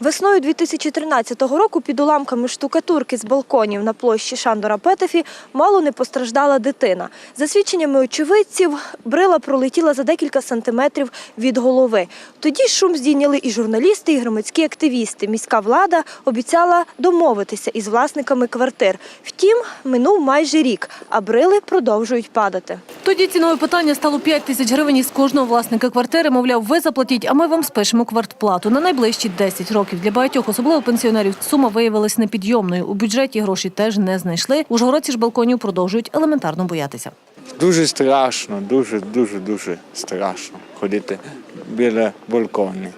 Весною 2013 року під уламками штукатурки з балконів на площі Шандора Петефі мало не постраждала дитина. За свідченнями очевидців, брила пролетіла за декілька сантиметрів від голови. Тоді шум здійняли і журналісти, і громадські активісти. Міська влада обіцяла домовитися із власниками квартир. Втім, минув майже рік, а брили продовжують падати. Тоді цінове питання стало 5 тисяч гривень із кожного власника квартири. Мовляв, ви заплатіть, а ми вам спишемо квартплату на найближчі 10 років. Для багатьох, особливо пенсіонерів, сума виявилась непідйомною. У бюджеті гроші теж не знайшли. Ужгородці ж балконів продовжують елементарно боятися. Дуже страшно, дуже, дуже, дуже страшно ходити біля балконів.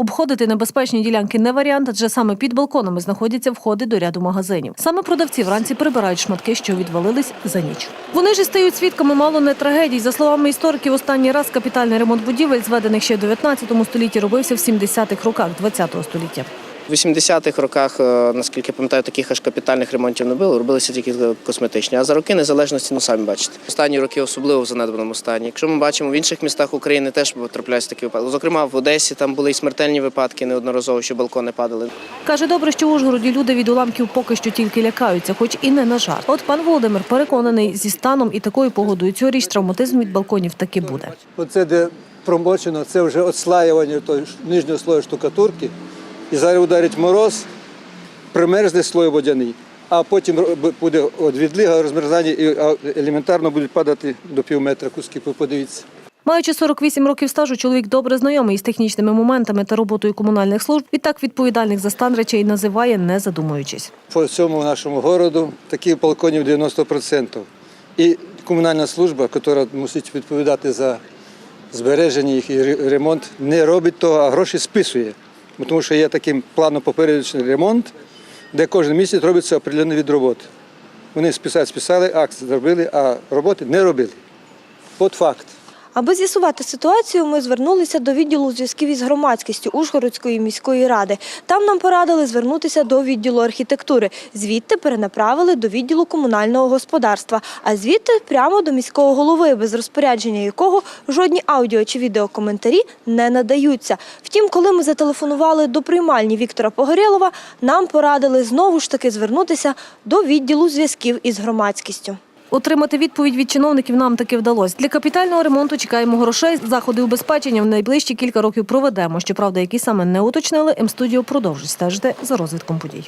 Обходити небезпечні ділянки не варіант, адже саме під балконами знаходяться входи до ряду магазинів. Саме продавці вранці прибирають шматки, що відвалились за ніч. Вони ж стають свідками мало не трагедій. За словами істориків, останній раз капітальний ремонт будівель, зведених ще в 19 столітті, робився в 70-х роках 20-го століття. В 80-х роках, е, наскільки я пам'ятаю, таких аж капітальних ремонтів не було, робилися тільки косметичні. А за роки незалежності, ну самі бачите. Останні роки особливо в занедбаному стані. Якщо ми бачимо в інших містах України теж трапляються такі випадки. Зокрема, в Одесі там були і смертельні випадки неодноразово, що балкони падали. Каже, добре, що в Ужгороді люди від уламків поки що тільки лякаються, хоч і не на жарт. От пан Володимир переконаний, зі станом і такою погодою цьогоріч травматизм від балконів таки буде. Оце, де промочено, це вже отслаювання тої нижнього слою штукатурки. І зараз ударить мороз, примерзне слой водяний, а потім буде відлига, розмерзання і елементарно будуть падати до пів метра куски. Подивіться. Маючи 48 років стажу, чоловік добре знайомий із технічними моментами та роботою комунальних служб. Відтак відповідальних за стан речей називає, не задумуючись. По всьому нашому городу таких балконів 90%. І комунальна служба, яка мусить відповідати за збереження їх і ремонт, не робить того, а гроші списує. Тому що є такий планопопередній ремонт, де кожен місяць робиться определений від роботи. Вони списали, списали, акт зробили, а роботи не робили. От факт. Аби з'ясувати ситуацію, ми звернулися до відділу зв'язків із громадськістю Ужгородської міської ради. Там нам порадили звернутися до відділу архітектури. Звідти перенаправили до відділу комунального господарства, а звідти прямо до міського голови, без розпорядження якого жодні аудіо чи відеокоментарі не надаються. Втім, коли ми зателефонували до приймальні Віктора Погорєлова, нам порадили знову ж таки звернутися до відділу зв'язків із громадськістю. Отримати відповідь від чиновників нам таки вдалося. Для капітального ремонту чекаємо грошей. Заходи убезпечення в найближчі кілька років проведемо. Щоправда, які саме не уточнили, М-студіо продовжить стежити за розвитком подій.